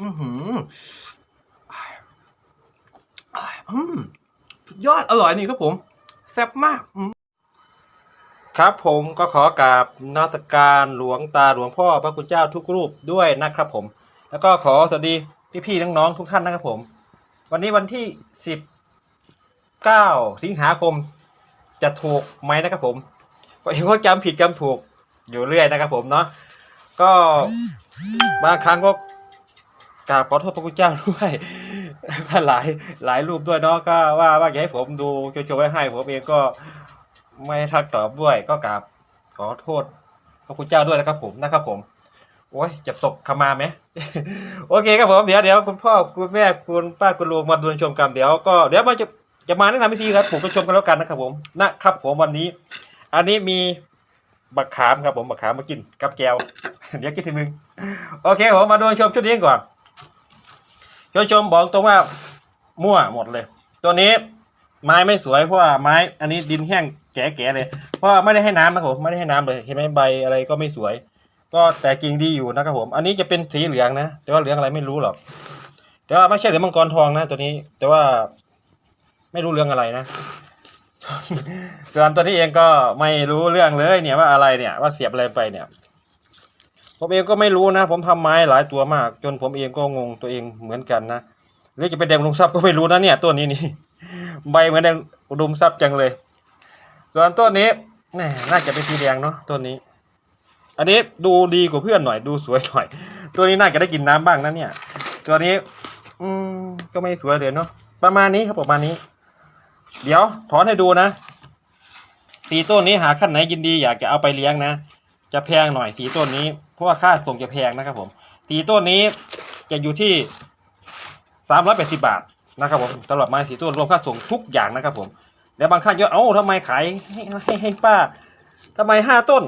อือหืออืมยอดอร่อยนี่ครับผม แซ่บมาก ครับผมก็ขอกราบนมัสการหลวงตาหลวงพ่อพระคุณเจ้าทุกรูปด้วยนะครับผม แล้วก็ขอสวัสดีพี่ๆน้องๆทุกท่านนะครับผม วันนี้วันที่สิบเก้าสิงหาคม จะถูกไหมนะครับผมก็เห็นว่าจำผิดจำถูกอยู่เรื่อยนะครับผมเนาะก็บางครั้งก็ กราบขอโทษพระคุณเจ้าด้วยหลายหลายรูปด้วยเนาะก็ว่าว่าอยากให้ผมดูโจๆไว้ให้ผมเองก็ไม่ทักตอบด้วย ก็กราบขอโทษพระคุณเจ้าด้วยนะครับผมนะครับผมโอ้ยจะตกขมาไหมโอเคครับผมเดี๋ยวเดี๋ยวคุณพ่อคุณแม่คุณป้าคุณลุงมาดูชมกันเดี๋ยวก็เดี๋ยวมาจะจะมาแนะนำวิธีครับผมก็ชมกันแล้วกันนะครับผมนะครับผมวันนี้ อันนี้มีบักขามครับผมบักขามมากินกับแก้วเดี๋ยวกินทีนึงโอเคผมมาดูชมชุดนี้ก่อน ชมชมบอกตรงว่ามั่วหมดเลย ตัวนี้ไม้ไม่สวยเพราะว่าไม้อันนี้ดินแห้งแก่ๆเลย เพราะไม่ได้ให้น้ำนะครับผมไม่ได้ให้น้ำเลยเห็นไหมใบอะไรก็ไม่สวย ก็แต่กิ่งดีอยู่นะครับผม อันนี้จะเป็นสีเหลืองนะแต่ว่าเหลืองอะไรไม่รู้หรอกแต่ว่าไม่ใช่เหลืองมังกรทองนะ ตัวนี้ แต่ว่าไม่รู้เรื่องอะไรนะส่วนตัวนี้เองก็ไม่รู้เรื่องเลยเนี่ยว่าอะไรเนี่ยว่าเสียบอะไรไปเนี่ย ผมเองก็ไม่รู้นะ ผมทำไม้หลายตัวมาก จนผมเองก็งงตัวเองเหมือนกันนะหรือจะเป็นแดงอุมทรัพย์ก็ไม่รู้นะเนี่ยต้นนี้นี่ใบเหมือนแดงอุมทรัพย์จังเลย ส่วนต้นนี้น่าจะเป็นสีแดงเนาะต้นนี้ อันนี้ดูดีกว่าเพื่อนหน่อยดูสวยหน่อย ตัวนี้น่าจะได้กินน้ำบ้างนะเนี่ย ตัวนี้ อืมก็ไม่สวยเลยเนาะประมาณนี้ครับประมาณนี้ เดี๋ยวถอนให้ดูนะสีต้นนี้หาขั้นไหนยินดีอยากจะเอาไปเลี้ยงนะ จะแพงหน่อยสีต้นนี้ เพราะว่าค่าส่งจะแพงนะครับผมสีต้นนี้จะอยู่ที่สามร้อยแปดสิบาทนะครับผมตลอดม้สีต้นรวมค่าส่งทุกอย่างนะครับผมแล้วบางท่านก็เอ้าทำไมขายให้ให้ให้ป้าทำไมห้าต้น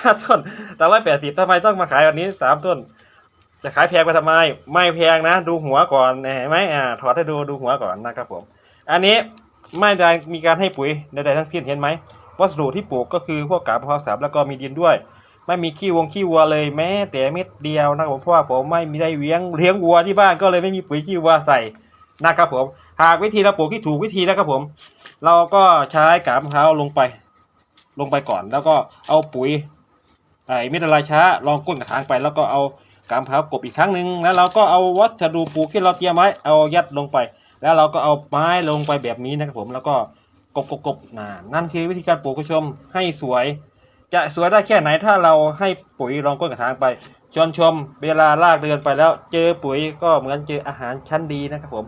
ห้าต้นสามร้อยแปดสิบทำไมต้องมาขายวันนี้สามต้น จะขายแพงไปทำไม ไม่แพงนะ ดูหัวก่อนเห็นไหมอ่าถอดให้ดูดูหัวก่อนนะครับผม อันนี้ไม่ได้มีการให้ปุ๋ยใดๆทั้งสิ้นเห็นไหม วัสดุที่ปลูกก็คือพวกกาบมะพร้าวสับแล้วก็มีดินด้วย ไม่มีขี้วงขี้วัวเลยแม้แต่เม็ดเดียวนะครับผมเพราะว่าผมไม่มีได้เลี้ยงเลี้ยงวัวที่บ้านก็เลยไม่มีปุ๋ยขี้วัวใส่นะครับผมหากวิธีเราปลูกที่ถูกวิธีนะครับผม เราก็ใช้กาบมะพร้าวลงไป ลงไปก่อน แล้วก็เอาปุ๋ยไอ้เม็ดอะไรช้าลองก้นกระถางไป แล้วก็เอากาบมะพร้าวกบอีกครั้งหนึ่งแล้วเราก็เอาวัสดุปลูกที่เราเตรียมไว้เอายัดลงไป แล้วเราก็เอาไม้ลงไปแบบนี้นะครับผมแล้วก็ กบกบกบนะนั่นคือวิธีการปลูกคุณผู้ชมให้สวย จะสวยได้แค่ไหนถ้าเราให้ปุ๋ยรองก้นกระถางไปชวนชม เวลาลากเดินไปแล้ว เจอปุ๋ยก็เหมือนเจออาหารชั้นดีนะครับผม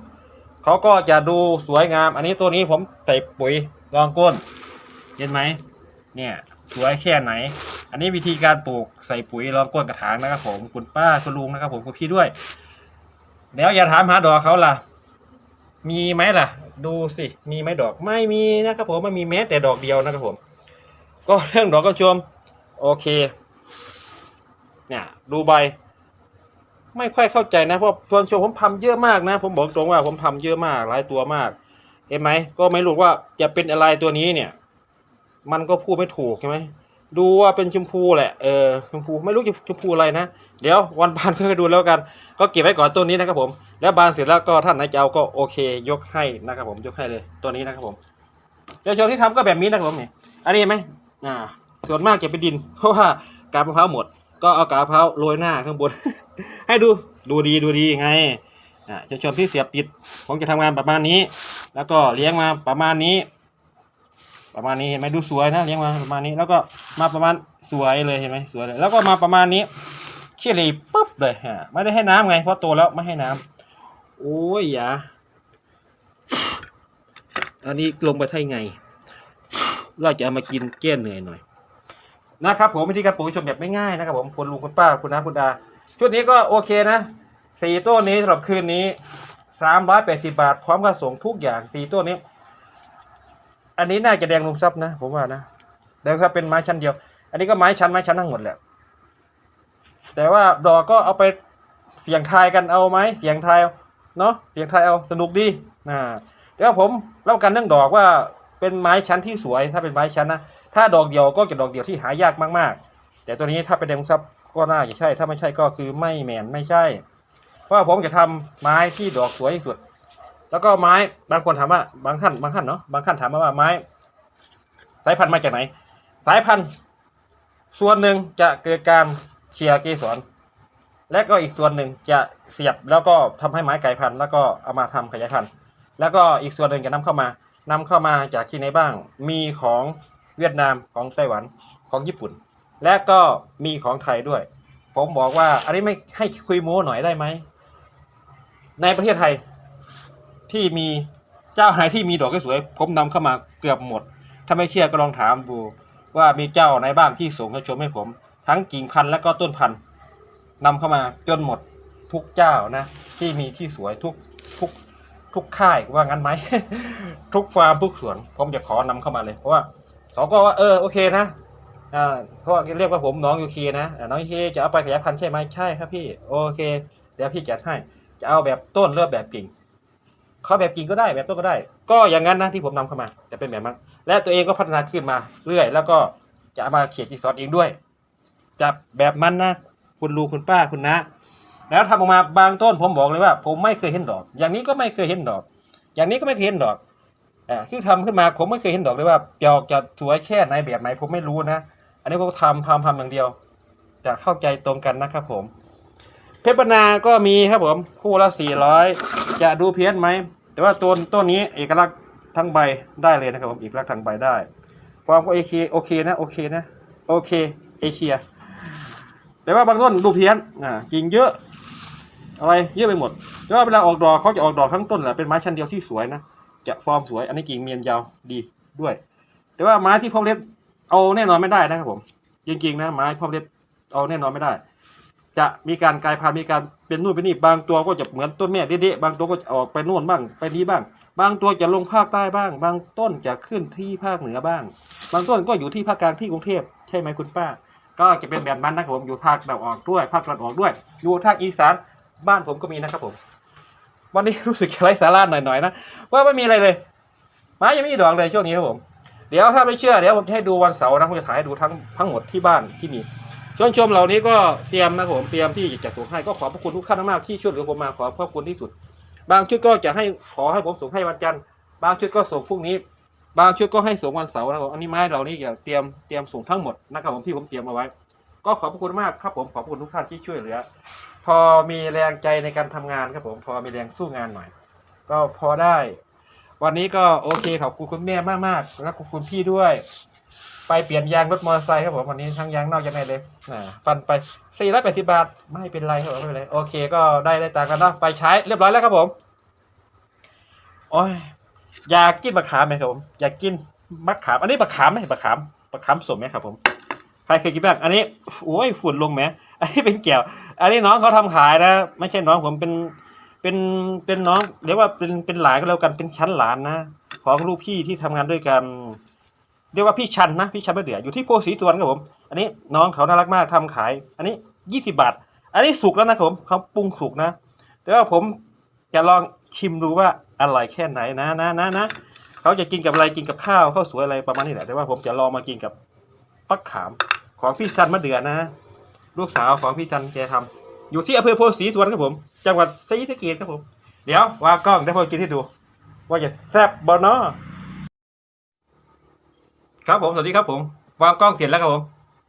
เขาก็จะดูสวยงาม อันนี้ตัวนี้ผมใส่ปุ๋ยรองก้น เห็นไหมเนี่ยสวยแค่ไหน อันนี้วิธีการปลูกใส่ปุ๋ยรองก้นกระถางนะครับผมคุณป้าคุณลุงนะครับผมคุณพี่ด้วย แล้วอย่าถามหาดอกเขาล่ะ มีไหมล่ะ ดูสิมีไหมดอกไม่มีนะครับผมไม่มีแม้แต่ดอกเดียวนะครับผม ก็เรื่องดอกก็ชม โอเค เนี่ยดูใบ ไม่ค่อยเข้าใจนะเพราะตอนชมผมทำเยอะมากนะ ผมบอกตรงว่าผมทำเยอะมากหลายตัวมากเห็นไหมก็ไม่รู้ว่าจะเป็นอะไรตัวนี้เนี่ย มันก็พูดไม่ถูกใช่ไหม ดูว่าเป็นชมพูแหละ เออชมพูไม่รู้จะชมพูอะไรนะ เดี๋ยววันบานค่อยๆดูแล้วกัน ก็เก็บไว้ก่อนตัวนี้นะครับผม แล้วบานเสร็จแล้วก็ท่านนจะเอาก็โอเค ยกให้นะครับผม ยกให้เลยตัวนี้นะครับผมเดี๋ยวชมที่ทำก็แบบนี้นะครับผมนี่อันนี้ไหมอ่า ส่วนมากจะเป็นดิน เพราะว่ากาบมะพร้าวหมด ก็เอากาบมะพร้าวโรยหน้าข้างบน ให้ดู ดูดีดูดีไง อ่าจะชมที่เสียบติด ผมจะทำงานประมาณนี้ แล้วก็เลี้ยงมาประมาณนี้ ประมาณนี้เห็นไหมดูสวยนะเลี้ยงมาประมาณนี้ แล้วก็มาประมาณสวยเลยเห็นไหมสวยเลยแล้วก็มาประมาณนี้ขี้เหร่ปุ๊บเลยฮะไม่ได้ให้น้ำไงเพราะโตแล้วไม่ให้น้ำโอ้ยอย่าอันนี้ลงไปไทยไง เราจะเอามากินแก้เหนื่อยหน่อยนะครับผมวิธีการปลูกชมแบบไม่ง่ายนะครับผมคุณลุงคุณป้าคุณน้าคุณดาชุดนี้ก็โอเคนะสี่ต้นนี้สำหรับคืนนี้สามร้อยแปดสิบาท พร้อมกับส่งทุกอย่างสี่ต้นนี้ อันนี้น่าจะแดงลงซับนะ ผมว่านะ แดงซับเป็นไม้ชั้นเดียว อันนี้ก็ไม้ชั้นไม้ชั้นทั้งหมดแหละแต่ว่าดอกก็เอาไปเสียงทายกันเอาไหมเสียงทายเอาเนาะเสียงทายเอาสนุกดีอ่าแล้วผมเล่ากันเรื่องดอกว่าเป็นไม้ชั้นที่สวย ถ้าเป็นไม้ชั้นนะถ้าดอกเดียวก็จะดอกเดียวที่หายากมากๆ แต่ตัวนี้ถ้าเป็นแดงซับก็น่าจะใช่ ถ้าไม่ใช่ก็คือไม่แมนไม่ใช่เพราะว่าผมจะทำไม้ที่ดอกสวยที่สุด แล้วก็ไม้บางคนถามว่าบางท่านบางท่านเนาะบางท่านถามมาว่าไม้สายพันธุ์มาจากไหน สายพันธุ์ ส่วนหนึ่งจะเกิดการเคลียร์เกสรและก็อีกส่วนหนึ่งจะเสียบแล้วก็ทำให้ไม้ไก่พันธุ์แล้วก็เอามาทำขยายพันธุ์แล้วก็อีกส่วนหนึ่งจะนำเข้ามานำเข้ามาจากที่ไหนบ้าง มีของเวียดนามของไต้หวันของญี่ปุ่น และก็มีของไทยด้วย ผมบอกว่าอันนี้ไม่ให้คุยโม้หน่อยได้ไหมในประเทศไทยที่มีเจ้าไหนที่มีดอกสวยผมนำเข้ามาเกือบหมด ถ้าไม่เชื่อก็ลองถามดู ว่ามีเจ้าไหนบ้างที่ส่งให้ชมให้ผม ทั้งกิ่งพันธุ์และก็ต้นพันธุ์นำเข้ามาจนหมดทุกเจ้านะ ที่มีที่สวยทุกทุกทุกค่ายว่างั้นไหม ทุกฟาร์มทุกสวนผมจะขอนำเข้ามาเลยเพราะว่าเขาก็ว่าเออโอเคนะอ่าเพราะเรียกว่าผมน้องยูเคนะน้องยูเคจะเอาไปขยายพันธุ์ใช่ไหมใช่ครับพี่ โอเค เดี๋ยวพี่จัดให้จะเอาแบบต้นเลือกแบบกิ่ง เขาแบบกิ่งก็ได้แบบต้นก็ได้ ก็อย่างนั้นนะที่ผมนำเข้ามาจะเป็นแบบนั้นและตัวเองก็พัฒนาขึ้นมาเรื่อย แล้วก็จะเอามาเขียนจีซอสเองด้วยจะแบบมันนะคุณลูคุณป้าคุณนะแล้วทำออกมาบางต้นผมบอกเลยว่า ผมไม่เคยเห็นดอก อย่างนี้ก็ไม่เคยเห็นดอก อย่างนี้ก็ไม่เคยเห็นดอกอ่าที่ทำขึ้นมาผมไม่เคยเห็นดอกเลยว่าดอกจะสวยแค่ไหนแบบไหนผมไม่รู้นะ อันนี้ผมทำทำทำอย่างเดียว จะเข้าใจตรงกันนะครับผมเพชรบรรณาก็มีครับผม คู่ละสี่ร้อยจะดูเพี้ยนไหม แต่ว่าต้นต้นนี้เอกลักษณ์ทั้งใบได้เลยนะครับผมเอกลักษณ์ทั้งใบได้ ความก็โอเคโอเคนะโอเคนะโอเคเอเชีย แต่ว่าบางต้นดูเพี้ยนอ่ากิ่งเยอะอะไรเยอะไปหมด แต่ว่าเวลาออกดอกเขาจะออกดอกทั้งต้นแหละเป็นไม้ชั้นเดียวที่สวยนะจะฟอร์มสวยอันนี้กิ่งเมียนยาวดีด้วย แต่ว่าไม้ที่พ่อเล็บเอาแน่นอนไม่ได้นะครับผมจริงๆนะไม้พ่อเล็บเอาแน่นอนไม่ได้ จะมีการกลายพันธุ์มีการเป็นนู่นเป็นนี่บางตัวก็จะเหมือนต้นแม่เด๊ะๆบางตัวก็จะออกไปนู่นบ้างไปนี้บ้าง บางตัวจะลงภาคใต้บ้าง บางต้นจะขึ้นที่ภาคเหนือบ้าง บางต้นก็อยู่ที่ภาคกลางที่กรุงเทพใช่ไหมคุณป้า ก็จะเป็นแบบนั้นนะครับผมอยู่ภาคตะวันออกด้วย ภาคตะวันออกด้วยอยู่ทางอีสานบ้านผมก็มีนะครับผม วันนี้รู้สึกไร้สาระหน่อยๆนะว่าไม่มีอะไรเลยไม้ยังไม่มีดอกเลยช่วงนี้ครับผมเดี๋ยวถ้าไม่เชื่อเดี๋ยวผมจะให้ดูวันเสาร์นะผมจะถ่ายให้ดูทั้งทั้งหมดที่บ้านที่มี ชวนชมเหล่านี้ก็เตรียมนะผมเตรียมที่จะส่งให้ก็ขอบพระคุณทุกท่านมากที่ช่วยเหลือผมมาขอบพระคุณที่สุด บางชุดก็จะให้ขอให้ผมส่งให้วันจันทร์บางชุดก็ส่งพรุ่งนี้ บางชุดก็ให้ส่งวันเสาร์นะครับผมอันนี้ไม้เหล่านี้จะเตรียมเตรียมส่งทั้งหมดนะครับผมที่ผมเตรียมเอาไว้ ก็ขอบพระคุณมากครับผมขอบคุณทุกท่านที่ช่วยเหลือ พอมีแรงใจในการทำงานครับผมพอมีแรงสู้งานหน่อย ก็พอได้ วันนี้ก็โอเคขอบคุณคุณแม่มากๆแล้วขอบคุณพี่ด้วย ไปเปลี่ยนยางรถมอเตอร์ไซค์ครับผมวันนี้ทั้งยางนอกยางในเลยอ่าปันไปสี่ร้อยแปดสิบาทไม่เป็นไรครับผมไม่เป็นไรโอเคก็ได้ได้ต่างกันเนาะไปใช้เรียบร้อยแล้วครับผมโอ้ยอยากกินมะขามไหมครับผม อยากกินมะขาม อันนี้มะขามไหมมะขามมะขามสมไหมครับผมใครเคยกินบ้างอันนี้โอ้ยฝุ่นลงไหมอันนี้เป็นแก้วอันนี้น้องเขาทำขายนะ ไม่ใช่น้องผมเป็นเป็นเป็นน้องเรียกว่าเป็นเป็นหลานก็แล้วกันเป็นชั้นหลานนะของลูกพี่ที่ทำงานด้วยกัน เรียกว่าพี่ชันนะพี่ชันไม่เดืออยู่ที่โพสีสวนครับผม อันนี้น้องเขาน่ารักมากทำขาย อันนี้ยี่สิบาท อันนี้สุกแล้วนะครับผมเขาปรุงสุกนะ แต่ว่าผมจะลองชิมดูว่าอร่อยแค่ไหนนะนะนะนะเขาจะกินกับอะไรกินกับข้าวข้าวสวยอะไรประมาณนี้แหละแต่ว่าผมจะลองมากินกับปักขามของพี่ชันมะเดือนะ ลูกสาวของพี่จันแกทำอยู่ที่อำเภอโพสีสวนครับผม จังหวัดศรีสะเกษครับผม เดี๋ยววางกล้องได้พอกินให้ดู ว่าจะแซ่บบอนอ ครับผม สวัสดีครับผมวางกล้องเสร็จแล้วครับผม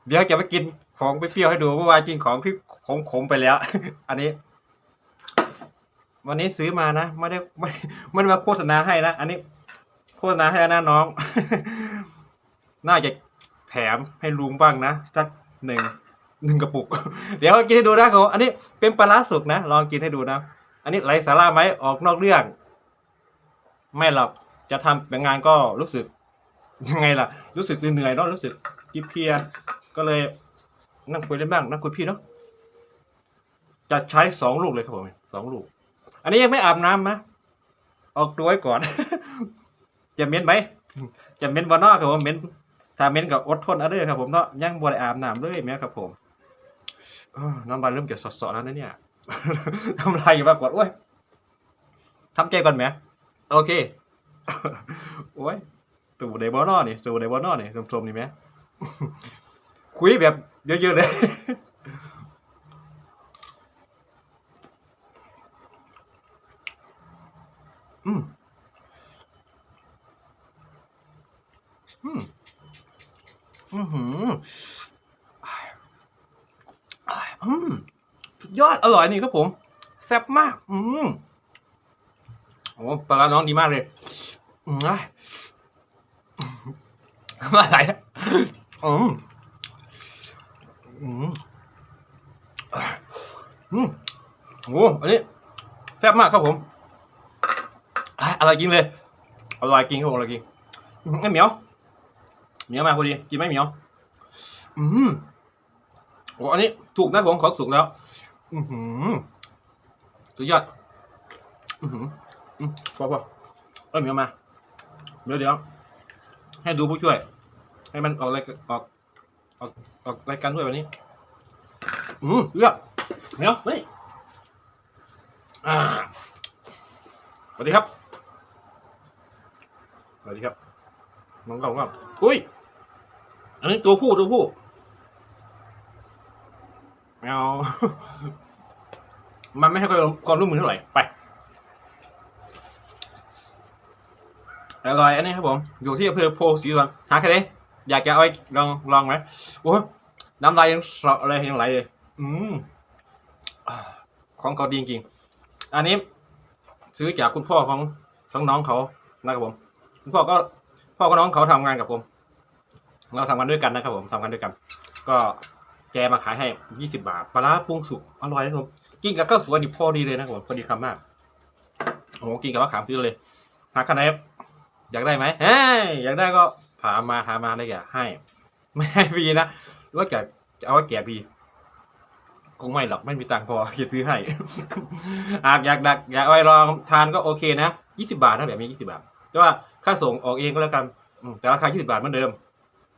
เดี๋ยวจะไปกินของไปเปรี้ยวให้ดูเมื่อวานกินของที่ขมขมๆไปแล้ว อันนี้ วันนี้ซื้อมานะไม่ได้ไม่ไม่ได้มาโฆษณาให้นะอันนี้ โฆษณาให้แล้วนะน้อง น่าจะแถมให้ลุงบ้างนะสักหนึ่งหนึ่งกระปุก เดี๋ยวกินให้ดูนะครับอันนี้เป็นปลาร้าสุกนะลองกินให้ดูนะ อันนี้ไรสาระไหมออกนอกเรื่อง ไม่หรอกจะทำเป็นงานก็รู้สึก ยังไงล่ะ รู้สึกเหนื่อยเนาะรู้สึกจิบเพลียก็เลยนั่งคุยเล่นบ้างนั่งคุยพี่เนาะจะใช้สองลูกเลยครับผมสองลูก อันนี้ยังไม่อาบน้ำนะออกตัวไว้ก่อน จะเม็นไหมจะเม็นบอนอกครับผมเม็นถ้าเม็นกับอดทนเอาเด้อครับผมเนาะยังบ่ได้อาบน้ำเลยแม่ครับผมน้ำลายเริ่มจะสดๆแล้วนะเนี่ยน้ำลายอยู่มากกว่าโอ้ยทำใจก่อนไหมโอเค โอ้ย สู่ไดบอนอนี่สู่ไดบอนอนี่สมๆนี่ไหมคุยแบบเยอะๆเลยอืมอืมอือหืออ่าอ่าอืมยอดอร่อยนี่ครับผม แซ่บมาก อืมโอ้ปลาร้าน้องดีมากเลยอืม มาไหลอะอืมอืมอะอืมโอ้อันนี้แซ่บมากครับผมอะอร่อยจริงเลยอร่อยจริงครับผมอร่อยจริงอืมไอ้เหมียวเหมียวมาพอดีกินไหมเหมียว อืมโอ้อันนี้ถูกนะผมขอสุกแล้ว อือหือสุดยอดอือหืออืมพอพอเอ้ยเหมียวมาเดี๋ยวเดี๋ยว ให้ดูผู้ช่วย ให้มันออกรายการออกออกออกรายการด้วยวันนี้ อืมเลือกเหมียวนี่อ่าสวัสดีครับสวัสดีครับน้องเก่าครับอุ้ย อันนี้ตัวผู้ตัวผู้ไม่เอามันไม่ให้ความร่วมมือเท่าไหร่ไป อร่อยอันนี้ครับผม อยู่ที่อำเภอโพสีสุวรรณหาใครได้อยากจะเอาไปลองลองไหมโอ้ยน้ำลายยังสออะไรยังไหลเลยอืมของเขาดีจริงๆอันนี้ ซื้อจากคุณพ่อของของน้องเขานะครับผมคุณพ่อก็พ่อกับน้องเขาทำงานกับผม เราทำงานด้วยกันนะครับผมทำงานด้วยกัน ก็แกมาขายให้ยี่สิบาทปลาร้าปรุงสุกอร่อยนะครับผมกินกับข้าวสวยนี่พอดีเลยนะครับผมพอดีคำมากโอ้โหกินกับมะขามซื้อเลยหาคะแนน อยากได้ไหมเฮ้ยอยากได้ก็ถามมาหามาได้แก่ให้ ไม่ให้ฟรีนะว่าแกจะเอาไว้แก่ฟรีคงไม่หรอกไม่มีตังค์พอจะซื้อให้หากอยากดักอยากเอาไปลองทานก็โอเคนะยี่สิบาทนะแบบนี้ยี่สิบาทแต่ว่าค่าส่งออกเองก็แล้วกันแต่ราคายี่สิบาทเหมือนเดิม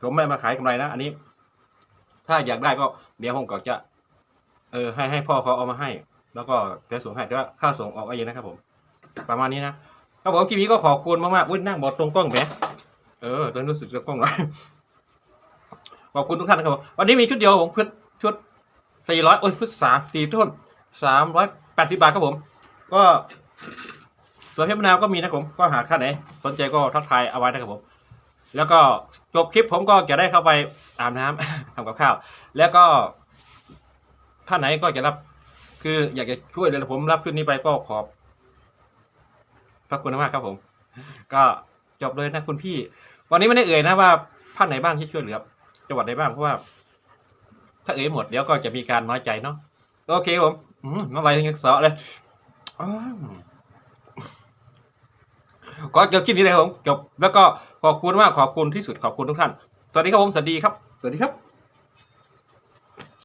ผมไม่มาขายกำไรนะอันนี้ ถ้าอยากได้ก็เดี๋ยวผมก็จะ เออให้ให้พ่อเขาเอามาให้ แล้วก็จะส่งให้แต่ว่าค่าส่งออกเองนะครับผม ประมาณนี้นะ ครับผมคลิปนี้ก็ขอบคุณมากๆอุ้ยนั่งบอดตรงกล้องแหมเออตอนนรู้สึกจะกล้องหน่อยขอบคุณทุกท่านนะครับวันนี้มีชุดเดียวผมชุดชุดสี่ร้อยโอ้ยชุดสามสี่ต้นสามร้อยแปดสิบบาทครับผม ก็ส่วนเพชรมะนาวก็มีนะครับผมก็หาท่านไหนสนใจก็ทักทายเอาไว้นะครับผม แล้วก็จบคลิปผมก็จะได้เข้าไปอาบน้ำทำกับข้าว แล้วก็ท่านไหนก็จะรับ คืออยากจะช่วยเลยผมรับขึ้นนี้ไปก็ขอบ พระคุณมากครับผม ก็จบเลยนะคุณพี่ วันนี้ไม่ได้เอ่ยนะว่าท่านไหนบ้างที่ช่วยเหลือจังหวัดไหนบ้างเพราะว่า ถ้าเอ่ยหมดเดี๋ยวก็จะมีการน้อยใจเนาะโอเคผมอืมน้ำลายยังเสาะเลยก็จบคลิปนี้เลยครับผมจบแล้วก็ขอบคุณมากขอบคุณที่สุดขอบคุณทุกท่าน สวัสดีครับผมสวัสดีครับ สวัสดีครับ